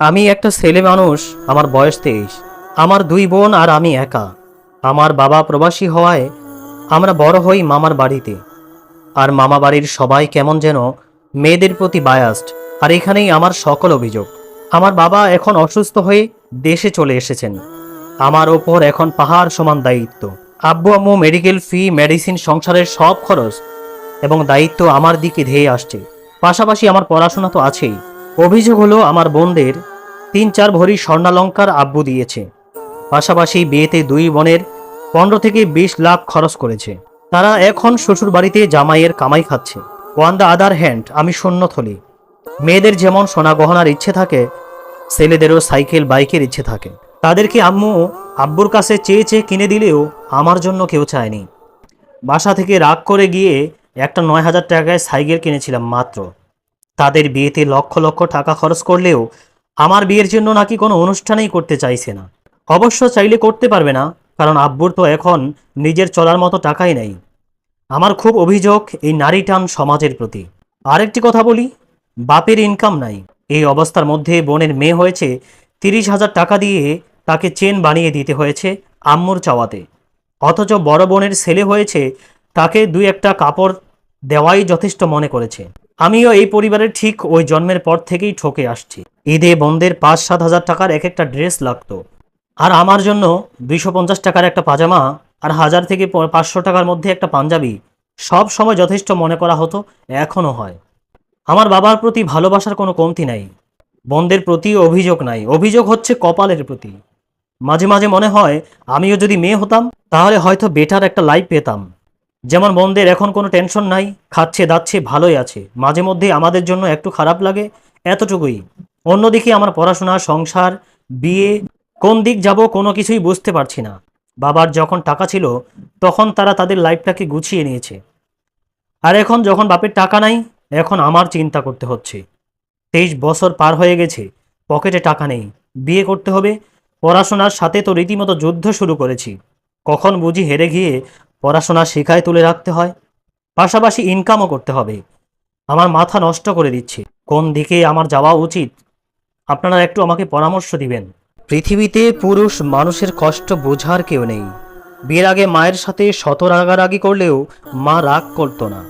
আমি একটা ছেলে মানুষ, আমার বয়স তেইশ। আমার দুই বোন আর আমি একা। আমার বাবা প্রবাসী হওয়ায় আমরা বড় হই মামার বাড়িতে। আর মামা বাড়ির সবাই কেমন যেন মেয়েদের প্রতি বায়াস্ট আর এখানেই আমার সকল অভিযোগ। আমার বাবা এখন অসুস্থ হয়ে দেশে চলে এসেছেন। আমার ওপর এখন পাহাড় সমান দায়িত্ব। আব্বু আম্মু মেডিকেল ফি মেডিসিন সংসারের সব খরচ এবং দায়িত্ব আমার দিকে ধেয়ে আসছে। পাশাপাশি আমার পড়াশোনা তো আছেই। অভিযোগ হলো, আমার বোনদের তিন চার ভরি স্বর্ণালঙ্কার আব্বু দিয়েছে। পাশাপাশি বিয়েতে দুই বোনের পনেরো থেকে বিশ লাখ খরচ করেছে। তারা এখন শ্বশুর বাড়িতে জামাইয়ের কামাই খাচ্ছে। ওয়ান দ্য আদার হ্যান্ড, আমি শূন্য থলি। মেয়েদের যেমন সোনা গহনার ইচ্ছে থাকে, ছেলেদেরও সাইকেল, বাইকের ইচ্ছে থাকে। তাদেরকে আম্মু আব্বুর কাছে চেয়ে চেয়ে কিনে দিলেও আমার জন্য কেউ চায়নি। বাসা থেকে রাগ করে গিয়ে একটা নয় হাজার টাকায় সাইকেল কিনেছিলাম মাত্র। তাদের বিয়েতে লক্ষ লক্ষ টাকা খরচ করলেও আমার বিয়ের জন্য নাকি কোনো অনুষ্ঠানেই করতে চাইছে না। অবশ্য চাইলে করতে পারবে না, কারণ আব্বুর তো এখন নিজের চলার মতো টাকাই নেই। আমার খুব অভিযোগ এই নারী টান সমাজের প্রতি। আরেকটি কথা বলি, বাপের ইনকাম নাই। এই অবস্থার মধ্যে বোনের মেয়ে হয়েছে, তিরিশ হাজার টাকা দিয়ে তাকে চেন বানিয়ে দিতে হয়েছে আম্মুর চাওয়াতে। অথচ বড় বোনের ছেলে হয়েছে, তাকে দুই একটা কাপড় দেওয়াই যথেষ্ট মনে করেছে। আমিও এই পরিবারের ঠিক ওই জন্মের পর থেকেই ঠকে আসছি। ঈদে বন্ধের পাঁচ সাত হাজার টাকার এক একটা ড্রেস লাগতো। আর আমার জন্য দুইশো পঞ্চাশ টাকার একটা পাজামা আর হাজার থেকে পাঁচশো টাকার মধ্যে একটা পাঞ্জাবি সব সময় যথেষ্ট মনে করা হতো, এখনও হয়। আমার বাবার প্রতি ভালোবাসার কোনো কমতি নাই। বন্ধের প্রতি অভিযোগ নাই। অভিযোগ হচ্ছে কপালের প্রতি। মাঝে মাঝে মনে হয়, আমিও যদি মেয়ে হতাম, তাহলে হয়তো বেটার একটা লাইফ পেতাম। যেমন বোনদের এখন কোনো টেনশন নাই, খাচ্ছে, দাচ্ছে, ভালোই আছে। মাঝে মধ্যে আমাদের জন্য একটু খারাপ লাগে, এতটুকুই। অন্যদিকে আমার পড়াশোনা, সংসার, বিয়ে, কোন দিক যাব কোনো কিছুই বুঝতে পারছি না। বাবার যখন টাকা ছিল, তখন তারা তাদের লাইফটাকে গুছিয়ে নিয়েছে। আর এখন যখন বাপের টাকা নাই, এখন আমার চিন্তা করতে হচ্ছে। তেইশ বছর পার হয়ে গেছে, পকেটে টাকা নেই। বিয়ে করতে হবে, পড়াশোনার সাথে তো রীতিমতো যুদ্ধ শুরু করেছি। কখন বুঝি হেরে গিয়ে পড়াশোনা শেখায় তুলে রাখতে হয়, পাশাপাশি ইনকামও করতে হবে। আমার মাথা নষ্ট করে দিচ্ছে। কোন দিকে আমার যাওয়া উচিত? আপনারা একটু আমাকে পরামর্শ দিবেন। পৃথিবীতে পুরুষ মানুষের কষ্ট বোঝার কেউ নেই। বিয়ের আগে মায়ের সাথে শত রাগারাগি করলেও মা রাগ করতো না।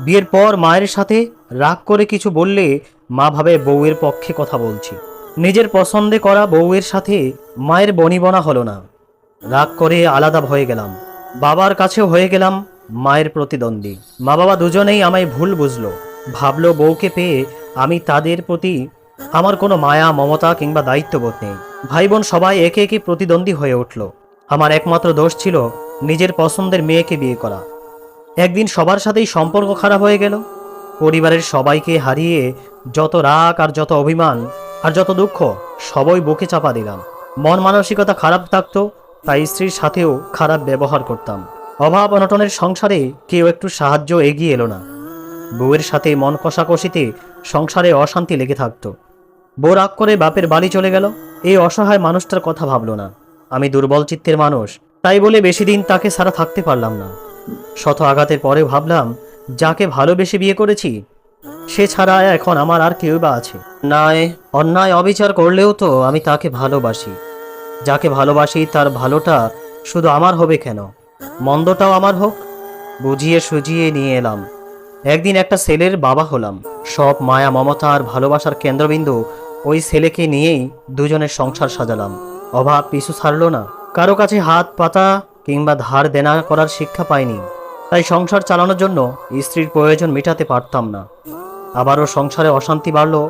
বিয়ের পর মায়ের সাথে রাগ করে কিছু বললে মা ভাবে বউয়ের পক্ষে কথা বলছি। নিজের পছন্দে করা বউয়ের সাথে মায়ের বনিবনা হলো না। রাগ করে আলাদা হয়ে গেলাম। বাবার কাছেও হয়ে গেলাম মায়ের প্রতিদ্বন্দ্বী। মা বাবা দুজনেই আমায় ভুল বুঝলো। ভাবলো বউকে পেয়ে আমি তাদের প্রতি আমার কোনো মায়া, মমতা কিংবা দায়িত্ববোধ নেই। ভাই বোন সবাই একে একে প্রতিদ্বন্দ্বী হয়ে উঠল। আমার একমাত্র দোষ ছিল নিজের পছন্দের মেয়েকে বিয়ে করা। একদিন সবার সাথেই সম্পর্ক খারাপ হয়ে গেল। পরিবারের সবাইকে হারিয়ে যত রাগ আর যত অভিমান আর যত দুঃখ সবই বুকে চাপা দিলাম। মন মানসিকতা খারাপ থাকতো তাই স্ত্রীর সাথেও খারাপ ব্যবহার করতাম। অভাব অনটনের সংসারে কেউ একটু সাহায্য এগিয়ে এলো না। বউয়ের সাথে মন কষাকষিতে সংসারে অশান্তি লেগে থাকতো। বউ রাগ করে বাপের বাড়ি চলে গেল। এই অসহায় মানুষটার কথা ভাবল না। আমি দুর্বল চিত্তের মানুষ, তাই বলে বেশি দিন তাকে ছাড়া থাকতে পারলাম না। শত আঘাতের পরে ভাবলাম, যাকে ভালোবেসে বিয়ে করেছি, সে ছাড়া এখন আমার আর কেউ বা আছে। নাই অন্যায় অবিচার করলেও তো আমি তাকে ভালোবাসি। যাকে ভালোবাসি তার ভালোটা শুধু আমার হবে কেন? মন্দটাও আমার হোক। বুঝিয়ে সুজিয়ে নিয়ে এলাম। একদিন একটা ছেলের বাবা হলাম। সব মায়া, মমতা আর ভালোবাসার কেন্দ্রবিন্দু ওই ছেলেকে নিয়েই দুজনের সংসার সাজালাম। অভাব পিছু ছাড়লো না। কারও কাছে হাত, পাতা কিংবা ধার দেনা করার শিক্ষা পাইনি। তাই সংসার চালানোর জন্য স্ত্রীর প্রয়োজন মেটাতে পারতাম না। আবারও সংসারে অশান্তি বাড়ল।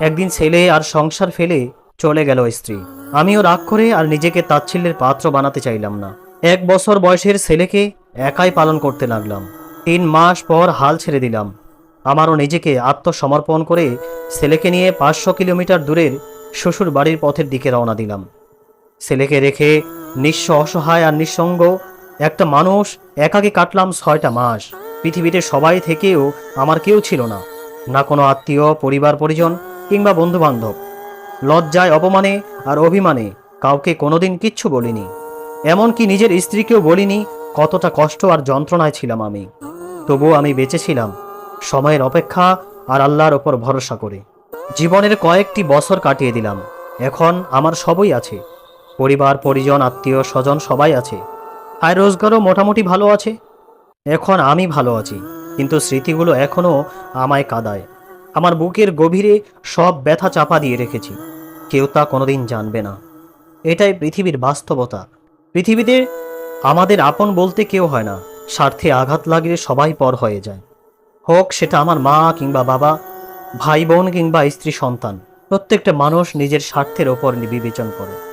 একদিন ছেলে আর সংসার ফেলে চলে গেল স্ত্রী। আমিও রাগ করে আর নিজেকে তাচ্ছিল্যের পাত্র বানাতে চাইলাম না। এক বছর বয়সের ছেলেকে একাই পালন করতে লাগলাম। তিন মাস পর হাল ছেড়ে দিলাম। আমারও নিজেকে আত্মসমর্পণ করে ছেলেকে নিয়ে পাঁচশো কিলোমিটার দূরের শ্বশুর বাড়ির পথের দিকে রওনা দিলাম। ছেলেকে রেখে নিঃস্ব অসহায় আর নিঃসঙ্গ একটা মানুষ একাকে কাটলাম ছয়টা মাস। পৃথিবীতে সবাই থেকেও আমার কেউ ছিল না। না কোনো আত্মীয়, পরিবার, পরিজন কিংবা বন্ধু বান্ধব লজ্জায়, অপমানে আর অভিমানে কাউকে কোনোদিন কিচ্ছু বলিনি। এমনকি নিজের স্ত্রীকেও বলিনি, কতটা কষ্ট আর যন্ত্রণায় ছিলাম আমি। তবুও আমি বেঁচেছিলাম সময়ের অপেক্ষা আর আল্লাহর ওপর ভরসা করে। জীবনের কয়েকটি বছর কাটিয়ে দিলাম, এখন আমার সবই আছে। পরিবার, পরিজন, আত্মীয়, স্বজন সবাই আছে। আয় রোজগারও মোটামুটি ভালো আছে। এখন আমি ভালো আছি, কিন্তু স্মৃতিগুলো এখনও আমায় কাদায়। আমার বুকের গভীরে সব ব্যথা চাপা দিয়ে রেখেছি। কেউ তা কোনোদিন জানবে না। এটাই পৃথিবীর বাস্তবতা। পৃথিবীতে আমাদের আপন বলতে কেউ হয় না। স্বার্থে আঘাত লাগলে সবাই পর হয়ে যায়। হোক সেটা আমার মা কিংবা বাবা, ভাই বোন কিংবা স্ত্রী সন্তান, প্রত্যেকটা মানুষ নিজের স্বার্থের ওপর বিবেচন করে।